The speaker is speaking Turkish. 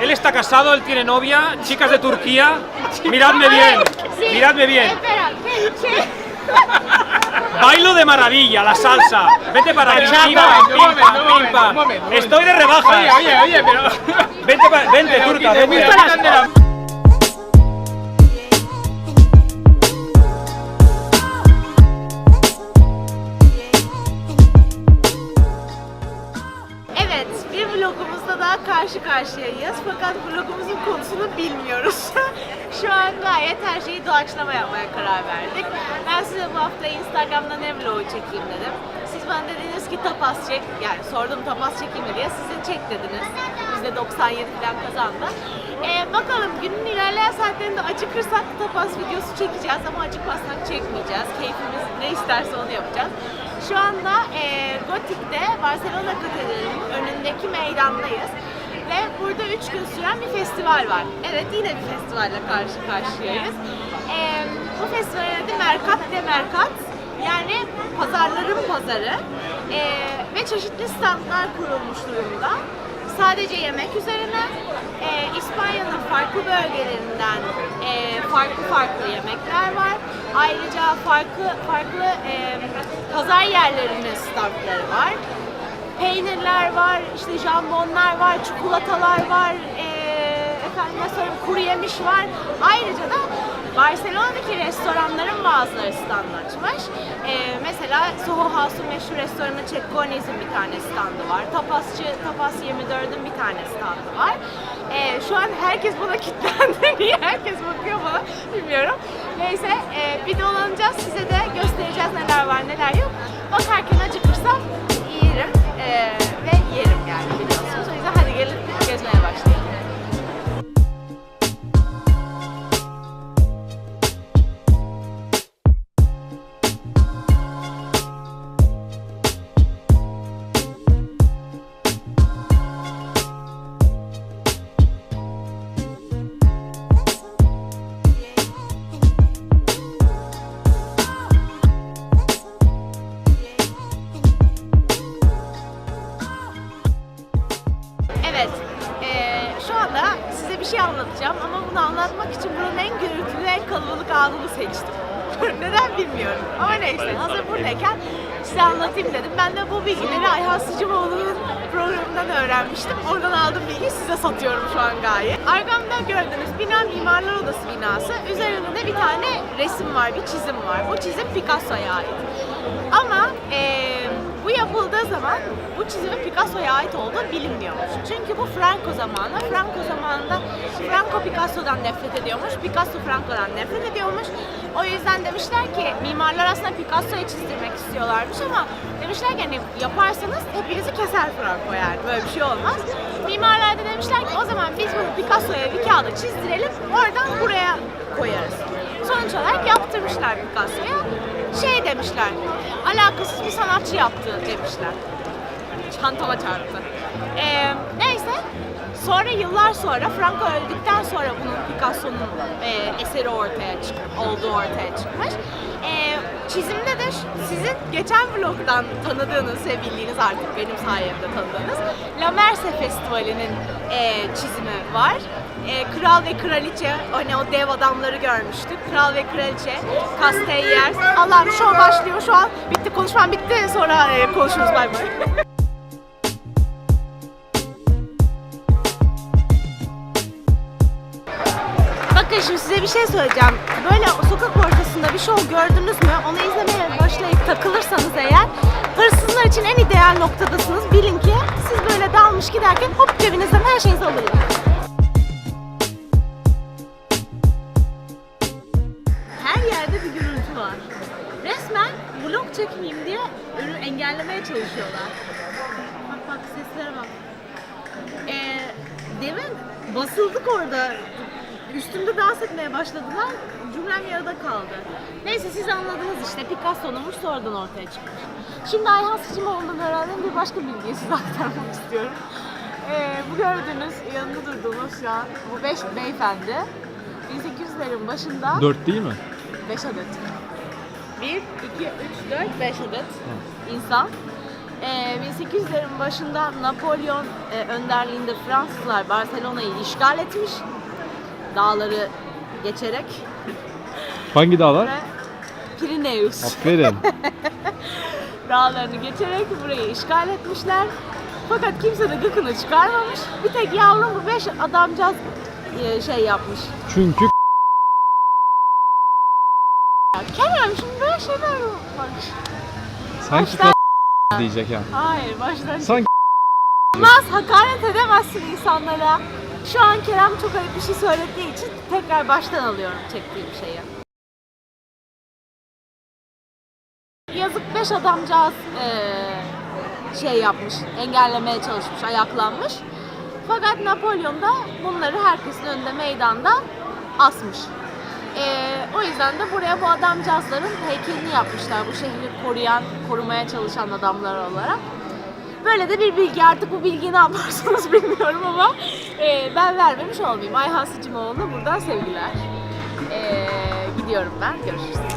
Él está casado, él tiene novia, chicas de Turquía. Miradme bien, miradme bien. Bailo de maravilla, la salsa. Vete para aquí, pimpa, pimpa, pimpa. Estoy de rebajas. Oye, oye, oye, pero... Vente, vente, turca, vente. Daha karşı karşıyayız. Fakat vlogumuzun konusunu bilmiyoruz. Şu an gayet her şeyi doğaçlama yapmaya karar verdik. Ben size bu hafta Instagram'da ne vlogu çekeyim dedim. Siz bana dediniz ki tapas çek. Yani sordum tapas çekeyim mi diye. Sizin çek dediniz. %97 falan kazandı. Ee, bakalım günün ilerleyen saatlerinde acıkırsak tapas videosu çekeceğiz ama acıkmazsak çekmeyeceğiz. Keyfimiz ne isterse onu yapacağız. Şu anda e, Gotik'te Barcelona Katedrali'nin önündeki meydandayız. Ve burada üç gün süren bir festival var. Evet yine bir festivalle karşı karşıyayız. E, bu festivalin adı Mercat de Mercat. Yani pazarların pazarı. E, ve çeşitli standlar kurulmuş durumda. Sadece yemek üzerine e, İspanya'nın farklı bölgelerinden e, farklı farklı yemekler var. Ayrıca farklı farklı e, pazar yerlerinin standları var. Peynirler var, işte jambonlar var, çikolatalar var, e, efendime söyleyeyim kuru yemiş var. Ayrıca da Barcelona'daki restoranların bazıları stand açmış. E, mesela Soho House'un meşhur restoranı Cecconis'in bir tane standı var. Tapasçı, Tapas 24'ün bir tane standı var. E, şu an herkes buna kilitlendi. Niye herkes bakıyor bana bilmiyorum. Neyse e, bir dolanacağız. Size de göstereceğiz neler var neler yok. Bakarken acıkırsam Yeah. Şey anlatacağım ama bunu anlatmak için buranın en gürültülü, en kalabalık anını seçtim. Neden bilmiyorum ama neyse hazır buradayken size anlatayım dedim. Ben de bu bilgileri Ayhan Sıcımoğlu'nun programından öğrenmiştim. Oradan aldığım bilgiyi size satıyorum şu an gayet. Arkamda gördüğünüz bina Mimarlar Odası binası. Üzerinde de bir tane resim var, bir çizim var. Bu çizim Picasso'ya ait. Ama eee, bu yapıldığı zaman bu çizimin Picasso'ya ait olduğu bilinmiyormuş. Çünkü bu Franco zamanı. Franco zamanında Franco Picasso'dan nefret ediyormuş. Picasso Franco'dan nefret ediyormuş. O yüzden demişler ki mimarlar aslında Picasso'yu çizdirmek istiyorlarmış ama demişler ki hani yaparsanız hepinizi keser Franco yani. Böyle bir şey olmaz. Mimarlar da demişler ki o zaman biz bunu Picasso'ya bir kağıda çizdirelim. Oradan buraya koyarız. Sonuç olarak yaptırmışlar Picasso'ya. Şey demişler, alakasız bir sanatçı yaptı demişler. Çantama çarptı. Ee, neyse, sonra yıllar sonra Franco öldükten sonra bunun Picasso'nun e, eseri ortaya çık olduğu ortaya çıkmış. Ee, çizimde de sizin geçen vlogdan tanıdığınız ve bildiğiniz artık benim sayemde tanıdığınız La Merce Festivali'nin e, çizimi var. E, Kral ve Kraliçe, hani o dev adamları görmüştük. Kral ve Kraliçe, Castellers. Allah'ım şov başlıyor şu an. Bitti, konuşmam bitti. Sonra e, konuşuruz, bay bay. Bakın şimdi size bir şey söyleyeceğim. Böyle sokak ortasında bir şov gördünüz mü? Onu izlemeye başlayıp takılırsanız eğer hırsızlar için en ideal noktadasınız. Bilin ki siz böyle dalmış giderken hop cebinizden her şeyinizi alırlar. Engellemeye çalışıyorlar. Bak bak seslere bak. Ee, demin basıldık orada. Üstümde dans etmeye başladılar. Cümlem yarıda kaldı. Neyse siz anladınız işte. Picasso'nunmuş sonradan ortaya çıkmış. Şimdi Ayhan Sıçımoğlu'ndan öğrendiğim bir başka bilgiyi size aktarmak istiyorum. Ee, bu gördüğünüz yanında durduğumuz şu an bu beş beyefendi 1800'lerin başında 4 değil mi? 5 adet. 1, 2, 3, 4, 5 adet insan. Ee, 1800'lerin başında Napolyon e, önderliğinde Fransızlar Barcelona'yı işgal etmiş. Dağları geçerek Hangi dağlar? ve Pirineus Aferin. dağlarını geçerek burayı işgal etmişler. Fakat kimse de gıkını çıkarmamış. Bir tek yavrum bu beş adamcağız e, şey yapmış. Çünkü Ya Kerem şimdi böyle şeyler var. sanki Baştan- diyecek ya. Hayır baştan Sanki Olmaz, hakaret edemezsin insanlara. Şu an Kerem çok ayıp bir şey söylediği için tekrar baştan alıyorum çektiğim şeyi. Yazık beş adamcağız eee, şey yapmış, engellemeye çalışmış, ayaklanmış. Fakat Napolyon da bunları herkesin önünde meydanda asmış. Eee, o yüzden de buraya bu adamcağızların heykelini yapmışlar. Bu şehri koruyan, korumaya çalışan adamlar olarak. Böyle de bir bilgi artık bu bilgiyi ne yaparsınız bilmiyorum ama e, ben vermemiş olmayayım. Ayhan Sıcımoğlu'na buradan sevgiler. E, gidiyorum ben. Görüşürüz.